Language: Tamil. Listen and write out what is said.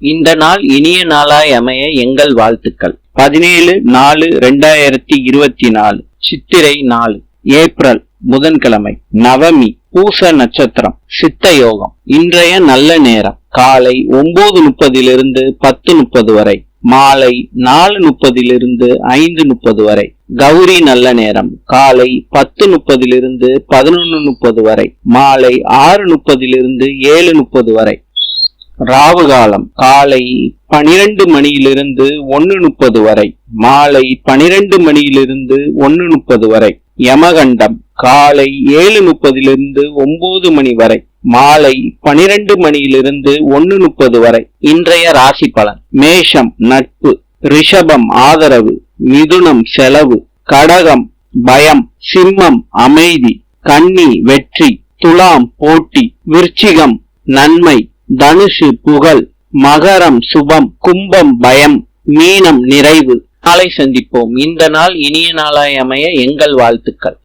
இந்த நாள் இனிய நாளாய் அமைய எங்கள் வாழ்த்துக்கள். பதினேழு நாலு ரெண்டாயிரத்தி இருபத்தி நாலு சித்திரை நாலு ஏப்ரல் புதன்கிழமை நவமி பூச நட்சத்திரம் சித்த யோகம். இன்றைய நல்ல நேரம் காலை ஒன்பது முப்பதிலிருந்து பத்து முப்பது வரை மாலை நாலு முப்பதிலிருந்து ஐந்து முப்பது வரை. கௌரி நல்ல நேரம் காலை பத்து முப்பதிலிருந்து பதினொன்று முப்பது வரை மாலை ஆறு முப்பதிலிருந்து ஏழு முப்பது வரை. ராவு காலம் காலை பனிரெண்டு மணியிலிருந்து ஒன்னு முப்பது வரை மாலை பனிரெண்டு மணியிலிருந்து ஒன்னு முப்பது வரை யமகண்டம் காலை ஏழு முப்பதிலிருந்து ஒன்பது மணி வரை மாலை பனிரெண்டு மணியிலிருந்து ஒன்னு முப்பது வரை இன்றைய ராசி பலன் மேஷம் நட்பு ரிஷபம் ஆதரவு மிதுனம் செலவு கடகம் பயம் சிம்மம் அமைதி கன்னி வெற்றி துலாம் போட்டி விருச்சிகம் நன்மை தனுஷு புகழ் மகரம் சுபம் கும்பம் பயம் மீனம் நிறைவு. நாளை சந்திப்போம். இந்த நாள் இனிய நாளாய் அமைய எங்கள் வாழ்த்துக்கள்.